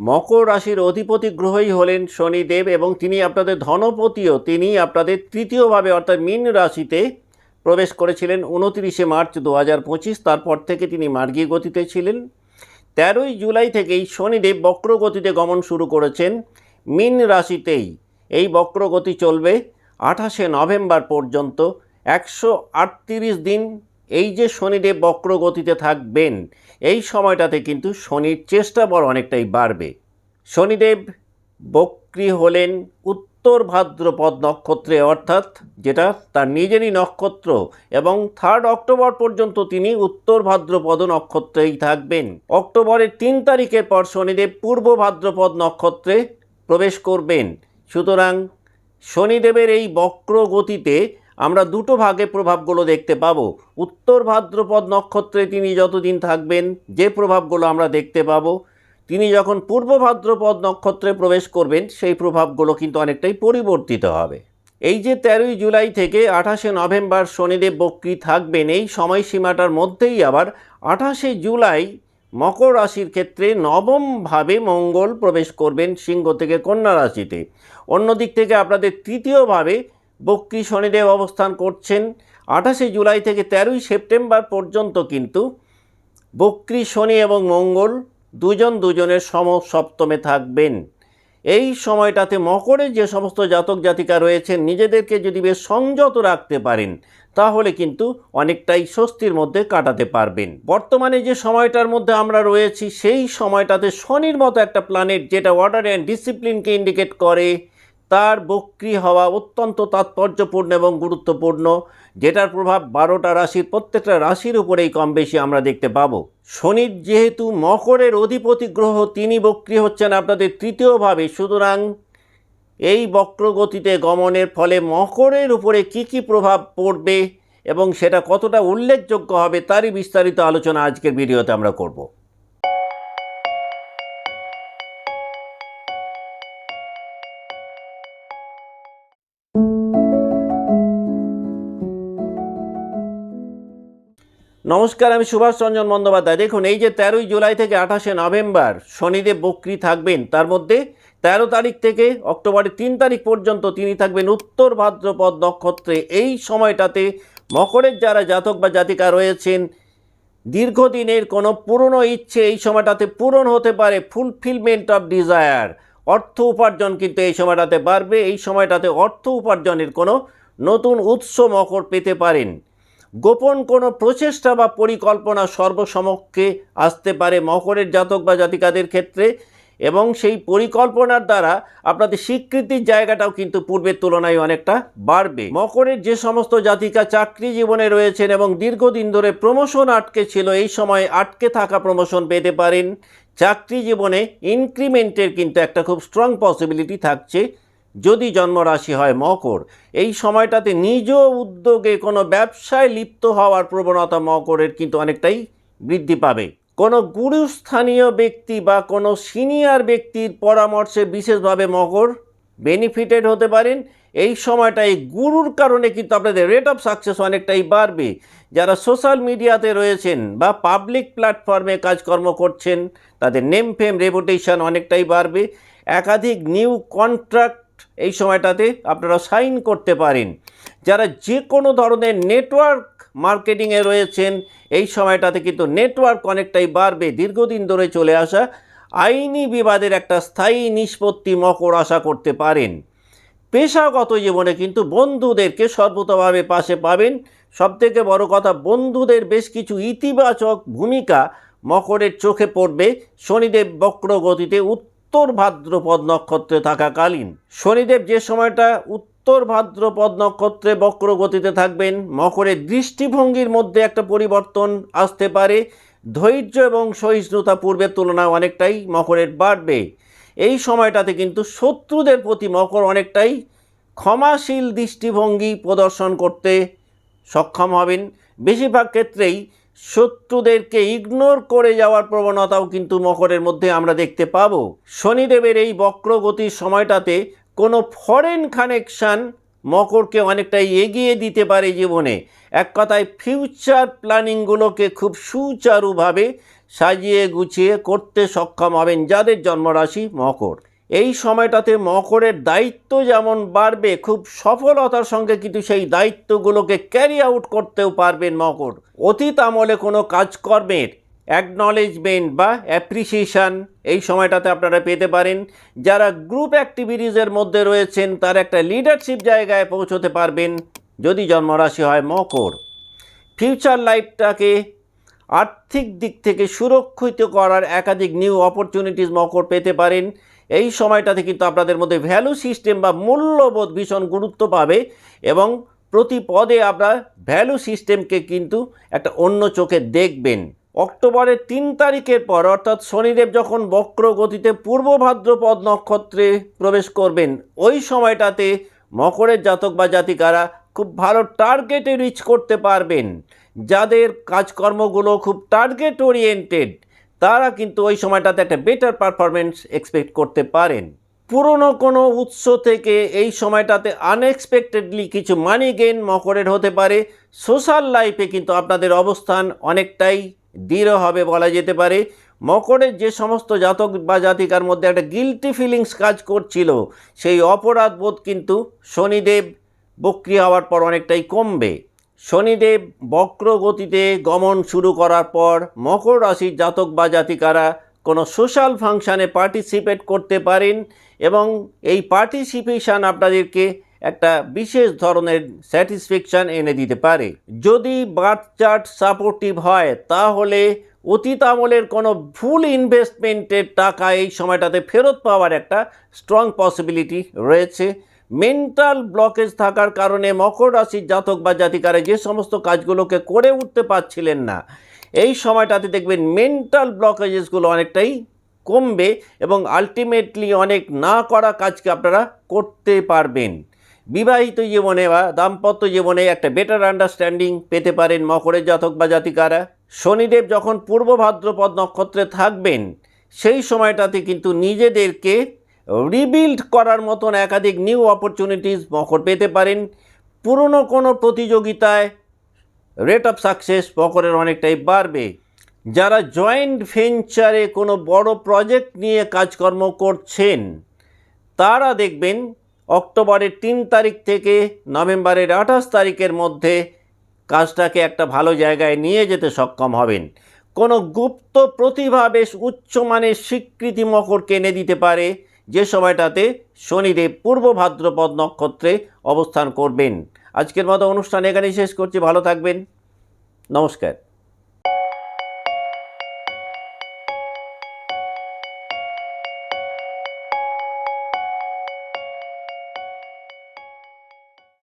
মকর রাশির অধিপতি গ্রহই হলেন শনিদেব এবং তিনি আপনাদের ধনপতিও। তিনি আপনাদের তৃতীয়ভাবে অর্থাৎ মীন রাশিতে প্রবেশ করেছিলেন উনতিরিশে মার্চ দু হাজার পঁচিশ। তারপর থেকে তিনি মার্গী গতিতে ছিলেন। তেরোই জুলাই থেকেই শনিদেব বক্রগতিতে গমন শুরু করেছেন মীন রাশিতেই। এই বক্রগতি চলবে আঠাশে নভেম্বর পর্যন্ত। একশো আটত্রিশ দিন এই যে শনিদেব বক্রগতিতে থাকবেন, এই সময়টাতে কিন্তু শনির চেষ্টা বড় অনেকটাই বাড়বে। শনিদেব বক্রী হলেন উত্তর ভাদ্রপদ নক্ষত্রে, অর্থাৎ যেটা তার নিজেরই নক্ষত্র এবং থার্ড অক্টোবর পর্যন্ত তিনি উত্তর ভাদ্রপদ নক্ষত্রেই থাকবেন। অক্টোবরের তিন তারিখের পর শনিদেব পূর্ব ভাদ্রপদ নক্ষত্রে প্রবেশ করবেন। সুতরাং শনিদেবের এই বক্র গতিতে আমরা দুটো ভাগে প্রভাবগুলো দেখতে পাবো। উত্তর ভাদ্রপদ নক্ষত্রে তিনি যতদিন থাকবেন, যে প্রভাবগুলো আমরা দেখতে পাবো, তিনি যখন পূর্ব ভাদ্রপদ নক্ষত্রে প্রবেশ করবেন, সেই প্রভাবগুলো কিন্তু অনেকটাই পরিবর্তিত হবে। এই যে তেরোই জুলাই থেকে আঠাশে নভেম্বর শনিদেব বক্রী থাকবেন, এই সময়সীমাটার মধ্যেই আবার আঠাশে জুলাই মকর রাশির ক্ষেত্রে নবমভাবে মঙ্গল প্রবেশ করবেন সিংহ থেকে কন্যা রাশিতে। অন্যদিক থেকে আপনাদের তৃতীয়ভাবে বক্রী শনিদেব অবস্থান করছেন আঠাশে জুলাই থেকে তেরোই সেপ্টেম্বর পর্যন্ত কিন্তু বক্রী শনি এবং মঙ্গল দুজন দুজনের সম সপ্তমে থাকবেন। এই সময়টাতে মকরে যে সমস্ত জাতক জাতিকা রয়েছেন, নিজেদেরকে যদি বেশ সংযত রাখতে পারেন, তাহলে কিন্তু অনেকটাই স্বস্তির মধ্যে কাটাতে পারবেন। বর্তমানে যে সময়টার মধ্যে আমরা রয়েছি, সেই সময়টাতে শনির মতো একটা প্ল্যানেট যেটা অর্ডার অ্যান্ড ডিসিপ্লিনকে ইন্ডিকেট করে তার বক্রি হওয়া অত্যন্ত তাৎপর্যপূর্ণ এবং গুরুত্বপূর্ণ, যেটার প্রভাব বারোটা রাশির প্রত্যেকটা রাশির উপরেই কম বেশি আমরা দেখতে পাবো। শনির যেহেতু মকরের অধিপতি গ্রহ, তিনি বক্রি হচ্ছেন আপনাদের তৃতীয়ভাবে। সুতরাং এই বক্রগতিতে গমনের ফলে মকরের উপরে কি কি প্রভাব পড়বে এবং সেটা কতটা উল্লেখযোগ্য হবে, তারই বিস্তারিত আলোচনা আজকের ভিডিওতে আমরা করব। নমস্কার, আমি সুভাষ রঞ্জন বন্দ্যোপাধ্যায়। দেখুন, এই যে তেরোই জুলাই থেকে আঠাশে নভেম্বর শনিদেব বক্রি থাকবেন, তার মধ্যে তেরো তারিখ থেকে অক্টোবরের তিন তারিখ পর্যন্ত তিনি থাকবেন উত্তর ভাদ্রপদ নক্ষত্রে। এই সময়টাতে মকরের যারা জাতক বা জাতিকা রয়েছেন, দীর্ঘদিনের কোনো পুরনো ইচ্ছে এই সময়টাতে পূরণ হতে পারে ফুলফিলমেন্ট অফ ডিজায়ার অর্থ উপার্জন কিন্তু এই সময়টাতে বাড়বে, এই সময়টাতে অর্থ উপার্জনের কোনো নতুন উৎস মকর পেতে পারেন। গোপন কোনো প্রচেষ্টা বা পরিকল্পনা সর্বসমক্ষে আসতে পারে মকরের জাতক বা জাতিকাদের ক্ষেত্রে এবং সেই পরিকল্পনার দ্বারা আপনাদের স্বীকৃতির জায়গাটাও কিন্তু পূর্বের তুলনায় অনেকটা বাড়বে। মকরের যে সমস্ত জাতিকা চাকরি জীবনে রয়েছেন এবং দীর্ঘদিন ধরে প্রমোশন আটকে ছিল, এই সময় আটকে থাকা প্রমোশন পেতে পারেন। চাকরি জীবনে ইনক্রিমেন্টের কিন্তু একটা খুব স্ট্রং পসিবিলিটি থাকছে। যদি জন্মরাশি হয় মকর, এই সময়টাতে নিজ উদ্যোগে কোনো ব্যবসায় লিপ্ত হওয়ার প্রবণতা মকরের কিন্তু অনেকটাই বৃদ্ধি পাবে। কোনো গুরুস্থানীয় ব্যক্তি বা কোনো সিনিয়র ব্যক্তির পরামর্শে বিশেষভাবে মকর বেনিফিটেড হতে পারেন। এই সময়টায় গুরুর কারণে কিন্তু আপনাদের রেট অফ সাকসেস অনেকটাই বাড়বে। যারা সোশ্যাল মিডিয়াতে রয়েছেন বা পাবলিক প্ল্যাটফর্মে কাজকর্ম করছেন, তাদের নেম ফেম রেপুটেশন অনেকটাই বাড়বে। একাধিক নিউ কন্ট্রাক্ট এই সময়টাতে আপনারা সাইন করতে পারেন। যারা যে কোনো ধরনের নেটওয়ার্ক মার্কেটিংয়ে রয়েছেন, এই সময়টাতে কিন্তু নেটওয়ার্ক অনেকটাই বাড়বে দীর্ঘদিন ধরে চলে আসা আইনি বিবাদের একটা স্থায়ী নিষ্পত্তি মকর আশা করতে পারেন। পেশাগত জীবনে কিন্তু বন্ধুদেরকে সর্বতভাবে পাশে পাবেন। সবথেকে বড় কথা, বন্ধুদের বেশ কিছু ইতিবাচক ভূমিকা মকরের চোখে পড়বে। শনিদেব বক্র গতিতে উত্তর ভাদ্রপদ নক্ষত্রে থাকাকালীন শনিদেব যে সময়টা উত্তর ভাদ্রপদ নক্ষত্রে বক্র গতিতে থাকবেন, মকরের দৃষ্টিভঙ্গির মধ্যে একটা পরিবর্তন আসতে পারে। ধৈর্য এবং সহিষ্ণুতা পূর্বের তুলনায় অনেকটাই মকরের বাড়বে। এই সময়টাতে কিন্তু শত্রুদের প্রতি মকর অনেকটাই ক্ষমাশীল দৃষ্টিভঙ্গি প্রদর্শন করতে সক্ষম হবেন। বেশিরভাগ ক্ষেত্রেই শত্রুদেরকে ইগনোর করে যাওয়ার প্রবণতাও কিন্তু মকরের মধ্যে আমরা দেখতে পাবো। শনিদেবের এই বক্রগতির সময়টাতে কোনো ফরেন কানেকশান মকরকে অনেকটাই এগিয়ে দিতে পারে জীবনে। এক কথায় ফিউচার প্ল্যানিংগুলোকে খুব সুচারুভাবে সাজিয়ে গুছিয়ে করতে সক্ষম হবেন যাদের জন্মরাশি মকর। এই সময়টাতে মকরের দায়িত্ব যেমন বাড়বে, খুব সফলতার সঙ্গে কিন্তু সেই দায়িত্বগুলোকে ক্যারি আউট করতেও পারবেন মকর। অতীত আমলে কোনো কাজকর্মের অ্যাকনলেজমেন্ট বা অ্যাপ্রিসিয়েশন এই সময়টাতে আপনারা পেতে পারেন। যারা গ্রুপ অ্যাক্টিভিটিসের মধ্যে রয়েছেন, তার একটা লিডারশিপ জায়গায় পৌঁছতে পারবেন যদি জন্মরাশি হয় মকর। ফিউচার লাইফটাকে আর্থিক দিক থেকে সুরক্ষিত করার একাধিক নিউ অপরচুনিটিস মকর পেতে পারেন। এই সময়টাতে কিন্তু আপনাদের মধ্যে ভ্যালু সিস্টেম বা মূল্যবোধ ভীষণ গুরুত্ব পাবে এবং প্রতি পদে আপনারা ভ্যালু সিস্টেমকে কিন্তু একটা অন্য চোখে দেখবেন। অক্টোবরের তিন তারিখের পর, অর্থাৎ শনিদেব যখন বক্র গতিতে পূর্ব ভাদ্রপদ নক্ষত্রে প্রবেশ করবেন, ওই সময়টাতে মকরের জাতক বা জাতিকারা খুব ভালো টার্গেটে রিচ করতে পারবেন। যাদের কাজকর্মগুলো খুব টার্গেট ওরিয়েন্টেড তারা কিন্তু ওই সময়টাতে একটা বেটার পারফরমেন্স এক্সপেক্ট করতে পারেন। পুরনো কোনো উৎস থেকে এই সময়টাতে আনএক্সপেক্টেডলি কিছু মানি গেইন মকরের হতে পারে। সোশ্যাল লাইফে কিন্তু আপনাদের অবস্থান অনেকটাই দৃঢ় হবে বলা যেতে পারে। মকরের যে সমস্ত জাতক বা জাতিকার মধ্যে একটা গিলটি ফিলিংস কাজ করছিল, সেই অপরাধ বোধ কিন্তু শনিদেব বক্রি হওয়ার পর অনেকটাই কমবে। শনিদেব বক্র গতিতে গমন শুরু করার পর মকর রাশির জাতক বা জাতিকারা কোনো সোশ্যাল ফাংশানে পার্টিসিপেট করতে পারেন এবং এই পার্টিসিপেশন আপনাদেরকে একটা বিশেষ ধরনের স্যাটিসফ্যাকশান এনে দিতে পারে। যদি বার্থ চার্ট সাপোর্টিভ হয়, তাহলে অতীত আমলের কোনো ভুল ইনভেস্টমেন্টের টাকা এই সময়টাতে ফেরত পাওয়ার একটা স্ট্রং পসিবিলিটি রয়েছে। মেন্টাল ব্লকেজ থাকার কারণে মকর রাশির জাতক বা জাতিকারা যে সমস্ত কাজগুলোকে করে উঠতে পারছিলেন না, এই সময়টাতে দেখবেন মেন্টাল ব্লকেজেসগুলো অনেকটাই কমবে এবং আলটিমেটলি অনেক না করা কাজকে আপনারা করতে পারবেন। বিবাহিত জীবনে বা দাম্পত্য জীবনে একটা বেটার আন্ডারস্ট্যান্ডিং পেতে পারেন মকরের জাতক বা জাতিকারা। শনিদেব যখন পূর্ব ভাদ্রপদ নক্ষত্রে থাকবেন, সেই সময়টাতে কিন্তু নিজেদেরকে রিবিল্ড করার মতন একাধিক নিউ অপরচুনিটিস মকর পেতে পারেন। পুরনো কোনো প্রতিযোগিতায় রেট অফ সাকসেস মকরের অনেকটাই বাড়বে। যারা জয়েন্ট ভেঞ্চারে কোনো বড় প্রজেক্ট নিয়ে কাজকর্ম করছেন, তারা দেখবেন অক্টোবরের তিন তারিখ থেকে নভেম্বরের আঠাশ তারিখের মধ্যে কাজটাকে একটা ভালো জায়গায় নিয়ে যেতে সক্ষম হবেন। কোনো গুপ্ত প্রতিভা বেশ উচ্চমানের স্বীকৃতি মকরকে এনে দিতে পারে। যে সময়টাতে শনিদেব পূর্ব ভাদ্রপদ নক্ষত্রে অবস্থান করবেন। আজকের মতো অনুষ্ঠান এখানেই শেষ করছি। ভালো থাকবেন। নমস্কার।